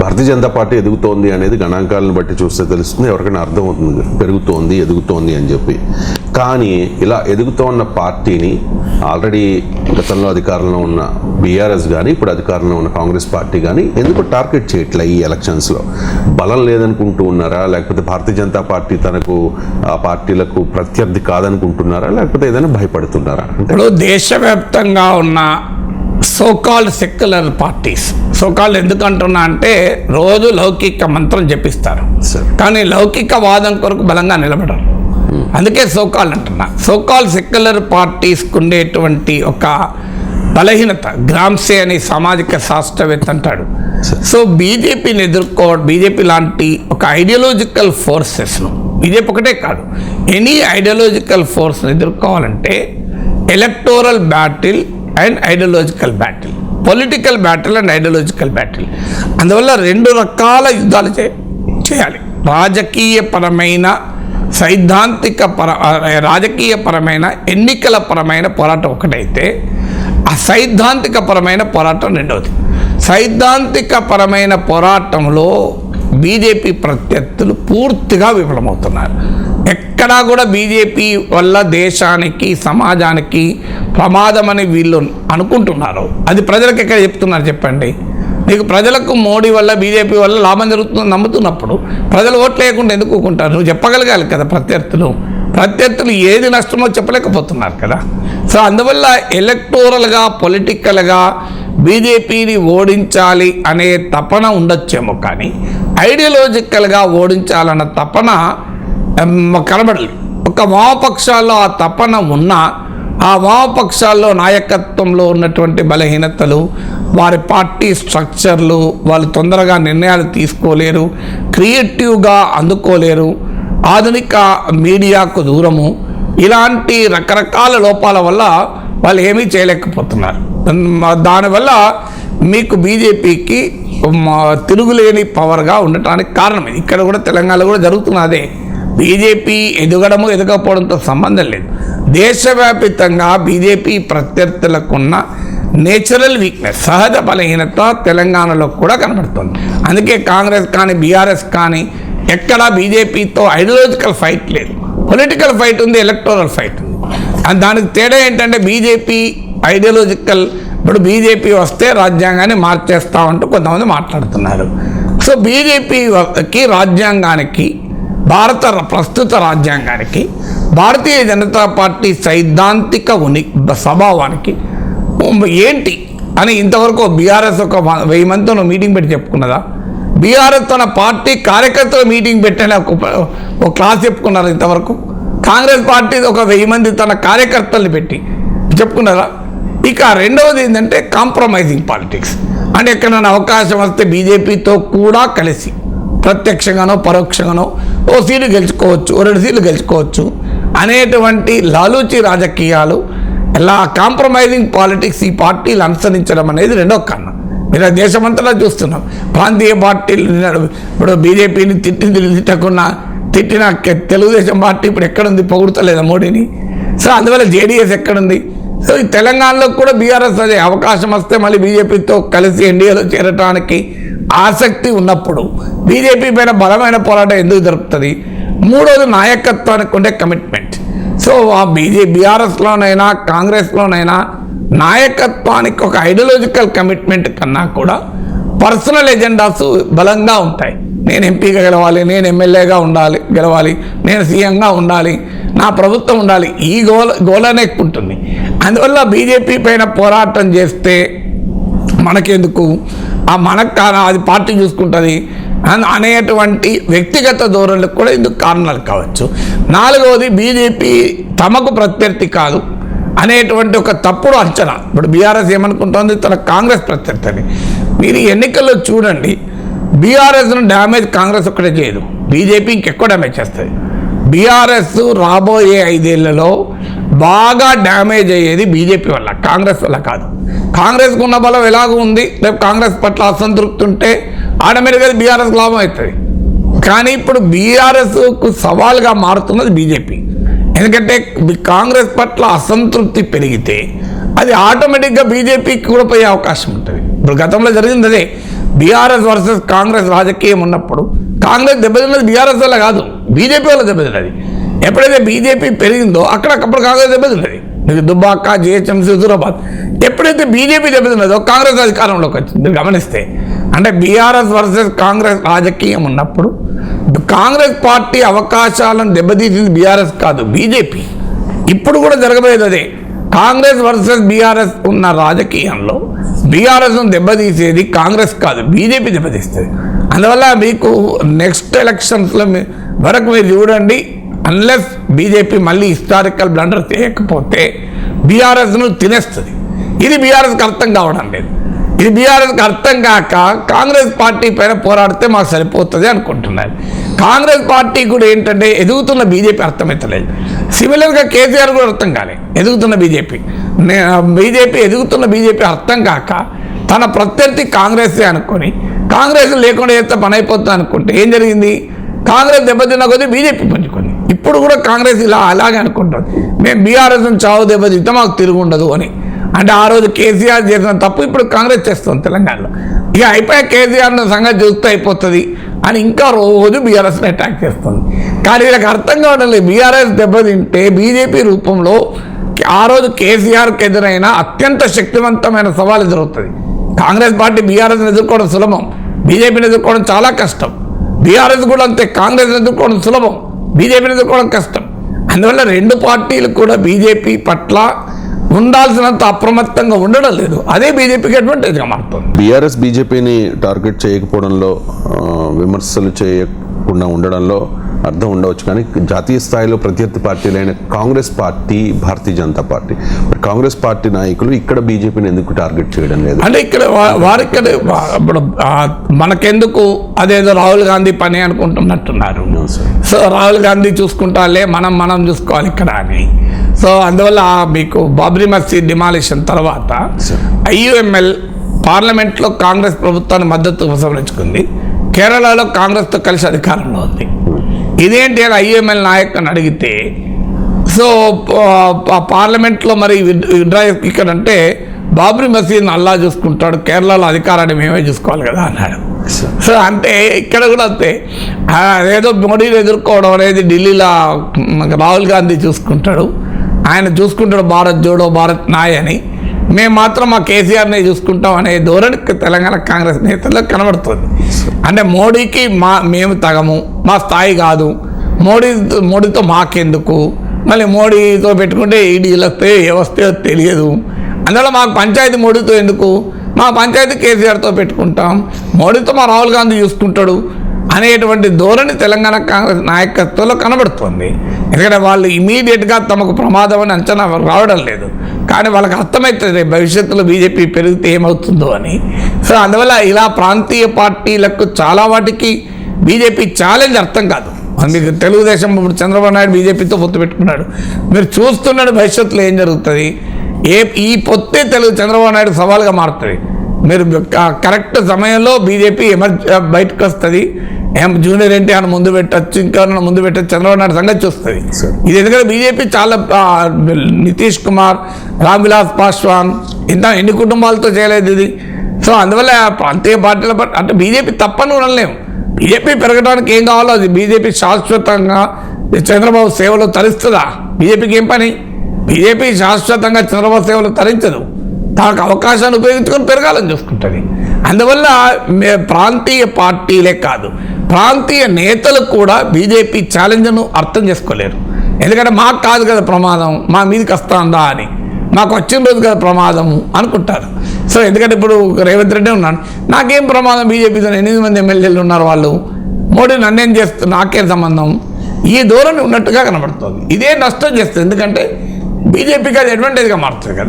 భారతీయ Janata party ఎదుగుతోంది అనేది గణాంకాలను బట్టి చూస్తే తెలుస్తుంది. ఎవరికైనా అర్థమవుతుంది పెరుగుతోంది ఎదుగుతోంది అని చెప్పి. కానీ ఇలా ఎదుగుతోన్న పార్టీని ఆల్రెడీ గతంలో అధికారంలో ఉన్న బీఆర్ఎస్ కానీ ఇప్పుడు అధికారంలో ఉన్న కాంగ్రెస్ పార్టీ కానీ ఎందుకు టార్గెట్ చేయట్లే ఈ ఎలక్షన్స్లో? బలం లేదనుకుంటూ ఉన్నారా? లేకపోతే భారతీయ జనతా పార్టీ తనకు ఆ పార్టీలకు ప్రత్యర్థి కాదనుకుంటున్నారా? లేకపోతే ఏదైనా భయపడుతున్నారా? అంటే ఇప్పుడు దేశవ్యాప్తంగా ఉన్న సోకాల్డ్ సెక్యులర్ పార్టీస్ సోకాల్డ్ ఎందుకు అంటున్నా అంటే రోజు లౌకిక మంత్రం జపిస్తారు. కానీ లౌకిక వాదం కొరకు బలంగా నిలబడరు. అందుకే సోకాల్ అంటున్నా. సోకాల్ సెక్యులర్ పార్టీస్కి ఉండేటువంటి ఒక బలహీనత. గ్రామ్సే అనే సామాజిక శాస్త్రవేత్త అంటాడు. సో బీజేపీని ఎదుర్కో బీజేపీ లాంటి ఒక ఐడియాలజికల్ ఫోర్సెస్ను బీజేపీ ఒకటే కాదు. ఎనీ ఐడియాలజికల్ ఫోర్స్ని ఎదుర్కోవాలంటే electoral battle and ideological battle political battle and ideological battle అందువల్ల రెండు రకాల యుద్ధాలు చే చేయాలి. రాజకీయపరమైన సైద్ధాంతిక పర రాజకీయపరమైన ఎన్నికల పరమైన పోరాటం ఒకటైతే ఆ సైద్ధాంతిక పరమైన పోరాటం రెండవది. సైద్ధాంతిక పరమైన పోరాటంలో బీజేపీ ప్రత్యర్థులు పూర్తిగా విఫలమవుతున్నారు. ఎక్కడా కూడా బీజేపీ వల్ల దేశానికి సమాజానికి ప్రమాదమని వీళ్ళు అనుకుంటున్నారు. అది ప్రజలకు ఎక్కడ చెప్తున్నారు చెప్పండి. నీకు ప్రజలకు మోడీ వల్ల బీజేపీ వల్ల లాభం జరుగుతుందని నమ్ముతున్నప్పుడు ప్రజలు ఓట్లు లేకుండా ఎందుకు నువ్వు చెప్పగలగాలి కదా ప్రత్యర్థులు. ప్రత్యర్థులు ఏది నష్టమో చెప్పలేకపోతున్నారు కదా. సో అందువల్ల ఎలక్టోరల్గా పొలిటికల్గా బీజేపీని ఓడించాలి అనే తపన ఉండొచ్చేమో కానీ ఐడియాలజికల్గా ఓడించాలన్న తపన కనబడలేదు. ఒక వామపక్షాల్లో ఆ తపన ఉన్నా ఆ వామపక్షాల్లో నాయకత్వంలో ఉన్నటువంటి బలహీనతలు వారి పార్టీ స్ట్రక్చర్లు వాళ్ళు తొందరగా నిర్ణయాలు తీసుకోలేరు క్రియేటివ్గా అందుకోలేరు ఆధునిక మీడియాకు దూరము ఇలాంటి రకరకాల లోపాల వల్ల వాళ్ళు ఏమీ చేయలేకపోతున్నారు. దానివల్ల మీకు బీజేపీకి తిరుగులేని పవర్గా ఉండటానికి కారణం ఇక్కడ కూడా తెలంగాణలో కూడా జరుగుతున్నదే. బీజేపీ ఎదగడము ఎదగకపోవడంతో సంబంధం లేదు. దేశవ్యాపితంగా బీజేపీ ప్రత్యర్థులకున్న నేచురల్ వీక్నెస్ సహజ బలహీనత తెలంగాణలో కూడా కనబడుతుంది. అందుకే కాంగ్రెస్ కానీ బీఆర్ఎస్ కానీ ఎక్కడా బీజేపీతో ఐడియోలాజికల్ ఫైట్ లేదు. పొలిటికల్ ఫైట్ ఉంది ఎలక్టోరల్ ఫైట్ ఉంది. అండ్ దానికి తేడా ఏంటంటే బీజేపీ ఐడియాలజికల్ ఇప్పుడు బీజేపీ వస్తే రాజ్యాంగాన్ని మార్చేస్తామంటూ కొంతమంది మాట్లాడుతున్నారు. సో బీజేపీకి రాజ్యాంగానికి భారత ప్రస్తుత రాజ్యాంగానికి భారతీయ జనతా పార్టీ సైద్ధాంతిక ఉని స్వభావానికి ఏంటి అని ఇంతవరకు బీఆర్ఎస్ ఒక వెయ్యి మందితో మీటింగ్ పెట్టి చెప్పుకున్నదా? బీఆర్ఎస్ తన పార్టీ కార్యకర్తలు మీటింగ్ పెట్టని ఒక ఒక క్లాస్ చెప్పుకున్నారు ఇంతవరకు? కాంగ్రెస్ పార్టీ ఒక వెయ్యి మంది తన కార్యకర్తల్ని పెట్టి చెప్పుకున్నారా ఇక రెండవది ఏంటంటే కాంప్రమైజింగ్ పాలిటిక్స్ అంటే ఎక్కడైనా అవకాశం వస్తే బీజేపీతో కూడా కలిసి ప్రత్యక్షంగానో పరోక్షంగానో ఓ సీటు గెలుచుకోవచ్చు ఓ రెండు సీట్లు గెలుచుకోవచ్చు. అనేటువంటి లాలూచి రాజకీయాలు ఇలా కాంప్రమైజింగ్ పాలిటిక్స్ ఈ పార్టీలు అనుసరించడం అనేది రెండో కారణం. మీరు దేశమంతటా చూస్తున్నాం. ప్రాంతీయ పార్టీలు ఇప్పుడు బీజేపీని తిట్టింది తిట్టకుండా తిట్టిన తెలుగుదేశం పార్టీ ఇప్పుడు ఎక్కడుంది? పొగుడుతలేదా మోడీని? సో అందువల్ల జేడీఎస్ ఎక్కడుంది? సో ఈ తెలంగాణలో కూడా బీఆర్ఎస్ అదే అవకాశం వస్తే మళ్ళీ బీజేపీతో కలిసి ఎన్డీఏలో చేరటానికి ఆసక్తి ఉన్నప్పుడు బీజేపీ పైన బలమైన పోరాటం ఎందుకు జరుపుతుంది? మూడోది నాయకత్వానికి ఉండే కమిట్మెంట్ సో ఆ బీజే బీఆర్ఎస్లోనైనా కాంగ్రెస్లోనైనా నాయకత్వానికి ఒక ఐడియలాజికల్ కమిట్మెంట్ కన్నా కూడా పర్సనల్ ఎజెండాస్ బలంగా ఉంటాయి. నేను ఎంపీగా గెలవాలి నేను ఎమ్మెల్యేగా ఉండాలి గెలవాలి నేను సీఎంగా ఉండాలి నా ప్రభుత్వం ఉండాలి ఈ గోల గోలనే ఎక్కువ ఉంటుంది. అందువల్ల బీజేపీ పైన పోరాటం చేస్తే మనకెందుకు? ఆ మనకు కారణం అది పార్టీ చూసుకుంటుంది అన్- అనేటువంటి వ్యక్తిగత ధోరణులకు కూడా ఇందుకు కారణాలు కావచ్చు. నాలుగవది బీజేపీ తమకు ప్రత్యర్థి కాదు అనేటువంటి ఒక తప్పుడు అంచనా. ఇప్పుడు బీఆర్ఎస్ ఏమనుకుంటోంది? తన కాంగ్రెస్ ప్రత్యర్థి అని మీరు ఎన్నికల్లో చూడండి బీఆర్ఎస్ను డ్యామేజ్ కాంగ్రెస్ ఒక్కటే చేయదు. బీజేపీ ఇంకెక్కువ డ్యామేజ్ చేస్తుంది. బీఆర్ఎస్ రాబోయే ఐదేళ్ళలో బాగా డ్యామేజ్ అయ్యేది బీజేపీ వల్ల కాంగ్రెస్ వల్ల కాదు. కాంగ్రెస్కు ఉన్న బలం ఎలాగో ఉంది రేపు కాంగ్రెస్ పట్ల అసంతృప్తి ఉంటే ఆటోమేటిక్గా బీఆర్ఎస్ లాభం అవుతుంది. కానీ ఇప్పుడు బీఆర్ఎస్కు సవాల్గా మారుతున్నది బీజేపీ. ఎందుకంటే కాంగ్రెస్ పట్ల అసంతృప్తి పెరిగితే అది ఆటోమేటిక్గా బీజేపీకి కూడా పోయే అవకాశం ఉంటుంది. ఇప్పుడు గతంలో జరిగింది అదే బీఆర్ఎస్ వర్సెస్ కాంగ్రెస్ రాజకీయం ఉన్నప్పుడు కాంగ్రెస్ దెబ్బతిన్నది బీఆర్ఎస్ వల్ల కాదు బీజేపీ వల్ల దెబ్బతిన్నది. ఎప్పుడైతే బీజేపీ పెరిగిందో అక్కడక్కడ కాంగ్రెస్ దెబ్బతిన్నది. మీకు దుబ్బాక జిహెచ్ఎంసీ హుజూరాబాద్. ఎప్పుడైతే బీజేపీ దెబ్బతిన్నదో కాంగ్రెస్ అధికారంలోకి వచ్చింది మీరు గమనిస్తే. అంటే బీఆర్ఎస్ వర్సెస్ కాంగ్రెస్ రాజకీయం ఉన్నప్పుడు కాంగ్రెస్ పార్టీ అవకాశాలను దెబ్బతీసింది బీఆర్ఎస్ కాదు బీజేపీ. ఇప్పుడు కూడా జరగబోయేది అదే. కాంగ్రెస్ వర్సెస్ బీఆర్ఎస్ ఉన్న రాజకీయంలో బీఆర్ఎస్ను దెబ్బతీసేది కాంగ్రెస్ కాదు బీజేపీ దెబ్బతీస్తుంది. అందువల్ల మీకు నెక్స్ట్ ఎలక్షన్స్లో మీ వరకు మీరు చూడండి. అన్లెస్ బీజేపీ మళ్ళీ హిస్టారికల్ బ్లండర్ చేయకపోతే బీఆర్ఎస్ను తినేస్తుంది. ఇది బీఆర్ఎస్కి అర్థం కావడం లేదు. ఇది బీఆర్ఎస్కి అర్థం కాక కాంగ్రెస్ పార్టీ పైన పోరాడితే మాకు సరిపోతుంది అనుకుంటున్నారు. కాంగ్రెస్ పార్టీ కూడా ఏంటంటే ఎదుగుతున్న బీజేపీ అర్థమవుతలేదు సిమిలర్గా కేసీఆర్ కూడా అర్థం కాలేదు ఎదుగుతున్న బీజేపీ బీజేపీ ఎదుగుతున్న బీజేపీ అర్థం కాక తన ప్రత్యర్థి కాంగ్రెసే అనుకొని కాంగ్రెస్ లేకుండా చేస్తే పని అయిపోతుంది అనుకుంటే ఏం జరిగింది? కాంగ్రెస్ దెబ్బతిన్న కొద్దీ బీజేపీ పంచుకుంది ఇప్పుడు కూడా కాంగ్రెస్ ఇలా అలాగే అనుకుంటుంది. మేము బీఆర్ఎస్ని చావు దెబ్బతింటే మాకు తిరుగు ఉండదు అని. అంటే ఆ రోజు కేసీఆర్ చేసిన తప్పు ఇప్పుడు కాంగ్రెస్ చేస్తుంది తెలంగాణలో. ఇక అయిపోయా కేసీఆర్ సంగతి చూస్తే అయిపోతుంది అని ఇంకా రోజు బీఆర్ఎస్ని అటాక్ చేస్తుంది. కానీ వీళ్ళకి అర్థం కావడం లేదు. బీఆర్ఎస్ దెబ్బతింటే బీజేపీ రూపంలో ఆ రోజు కేసీఆర్కి ఎదురైన అత్యంత శక్తివంతమైన సవాల్ ఎదురవుతుంది కాంగ్రెస్ పార్టీ బీఆర్ఎస్ని ఎదుర్కోవడం సులభం. బీజేపీని ఎదుర్కోవడం చాలా కష్టం. బీఆర్ఎస్ కూడా అంతే. కాంగ్రెస్ని ఎదుర్కోవడం సులభం. బీజేపీని ఎదుర్కోవడం కష్టం. అందువల్ల రెండు పార్టీలు కూడా బీజేపీ పట్ల ఉండాల్సినంత అప్రమత్తంగా ఉండడం లేదు. అదే బీజేపీకి అడ్వాంటేజ్గా మారుతుంది. బీఆర్ఎస్ బీజేపీని టార్గెట్ చేయకపోవడంలో విమర్శలు చేయకుండా ఉండడంలో అర్థం ఉండవచ్చు కానీ జాతీయ స్థాయిలో ప్రత్యర్థి పార్టీలైన Congress party Bharatiya Janata party. Congress party నాయకులు ఇక్కడ బీజేపీని ఎందుకు టార్గెట్ చేయడం లేదు? అంటే ఇక్కడ వారిక్కడ ఇప్పుడు మనకెందుకు అదేదో రాహుల్ గాంధీ పని అనుకుంటున్నట్టున్నారు. సో రాహుల్ గాంధీ చూసుకుంటాలే మనం మనం చూసుకోవాలి ఇక్కడ అని. సో అందువల్ల మీకు బాబ్రీ మసీద్ డిమాలిషన్ తర్వాత. ఐయుఎంఎల్ పార్లమెంట్లో కాంగ్రెస్ ప్రభుత్వాన్ని మద్దతు ఉపసంహరించుకుంది. కేరళలో కాంగ్రెస్తో కలిసి అధికారంలో ఉంది. ఇదేంటి అని ఐఎంఎల్ నాయకుని అడిగితే? సో పార్లమెంట్లో మరి విడ్రా ఇక్కడ అంటే బాబ్రీ మసీద్ని అల్లా చూసుకుంటాడు కేరళలో అధికారాన్ని మేమే చూసుకోవాలి కదా అన్నాడు. సో అంటే ఇక్కడ కూడా అంతే. ఏదో మోడీని ఎదుర్కోవడం అనేది ఢిల్లీలో రాహుల్ గాంధీ చూసుకుంటాడు. ఆయన చూసుకుంటాడు భారత్ జోడో భారత్ నాయ్ అని. మేము మాత్రం మా కేసీఆర్ని చూసుకుంటాం అనే ధోరణి తెలంగాణ కాంగ్రెస్ నేతల్లో కనబడుతుంది. అంటే మోడీకి మా మేము తగము మా స్థాయి కాదు. మోడీ మోడీతో మాకెందుకు? మళ్ళీ మోడీతో పెట్టుకుంటే ఈడీలు వస్తే ఏ వస్తాయో తెలియదు. అందువల్ల మాకు పంచాయతీ మోడీతో ఎందుకు? మా పంచాయతీ కేసీఆర్తో పెట్టుకుంటాం. మోడీతో మా రాహుల్ గాంధీ చూసుకుంటాడు. అనేటువంటి ధోరణి తెలంగాణ కాంగ్రెస్ నాయకత్వంలో కనబడుతోంది. ఎందుకంటే వాళ్ళు ఇమీడియట్గా తమకు ప్రమాదం అని అంచనా రావడం లేదు. కానీ వాళ్ళకి అర్థమవుతుంది భవిష్యత్తులో బీజేపీ పెరిగితే ఏమవుతుందో అని. సో అందువల్ల ఇలా ప్రాంతీయ పార్టీలకు చాలా వాటికి బీజేపీ ఛాలెంజ్ అర్థం కాదు. మీకు తెలుగుదేశం ఇప్పుడు చంద్రబాబు నాయుడు బీజేపీతో పొత్తు పెట్టుకున్నాడు. మీరు చూస్తున్నాడు భవిష్యత్తులో ఏం జరుగుతుంది? ఏ ఈ పొత్తే తెలుగు చంద్రబాబు నాయుడు సవాల్గా మారుతుంది. మీరు కరెక్ట్ సమయంలో బీజేపీ ఎమర్జ బయటకు వస్తుంది. ఏం జూనియర్ ఎన్టీఆర్ ముందు పెట్టచ్చు ఇంకెవరైనా ముందు పెట్టచ్చు చంద్రబాబు నాయుడు సంగతి చూస్తుంది. ఇది ఎందుకంటే బీజేపీ చాలా నితీష్ కుమార్ రామ్ విలాస్ పాస్వాన్ ఇంత ఎన్ని కుటుంబాలతో చేయలేదు ఇది. సో అందువల్ల ప్రాంతీయ పార్టీల అంటే బీజేపీ తప్పని కూడా అనలేము బీజేపీ పెరగడానికి ఏం కావాలో అది బీజేపీ శాశ్వతంగా చంద్రబాబు సేవలు తరిస్తుందా? బీజేపీకి ఏం పని? బీజేపీ శాశ్వతంగా చంద్రబాబు సేవలు తరించదు. తనకు అవకాశాన్ని ఉపయోగించుకొని పెరగాలని చూసుకుంటుంది. అందువల్ల ప్రాంతీయ పార్టీలే కాదు. ప్రాంతీయ నేతలు కూడా బీజేపీ ఛాలెంజ్ను అర్థం చేసుకోలేరు. ఎందుకంటే మాకు కాదు కదా ప్రమాదం మా మీదకి వస్తుందా అని. మాకు వచ్చిన రోజు కదా ప్రమాదము అనుకుంటారు. సో ఎందుకంటే ఇప్పుడు రేవంత్ రెడ్డి ఉన్నాడు. నాకేం ప్రమాదం బీజేపీతో ఎనిమిది మంది ఎమ్మెల్యేలు ఉన్నారు వాళ్ళు. మోడీ నన్నేం చేస్తుంది నాకేం సంబంధం? ఈ ధోరణి ఉన్నట్టుగా కనబడుతుంది. ఇదే నష్టం చేస్తుంది. ఎందుకంటే బీజేపీకి అది అడ్వాంటేజ్గా మారుతుంది కదా.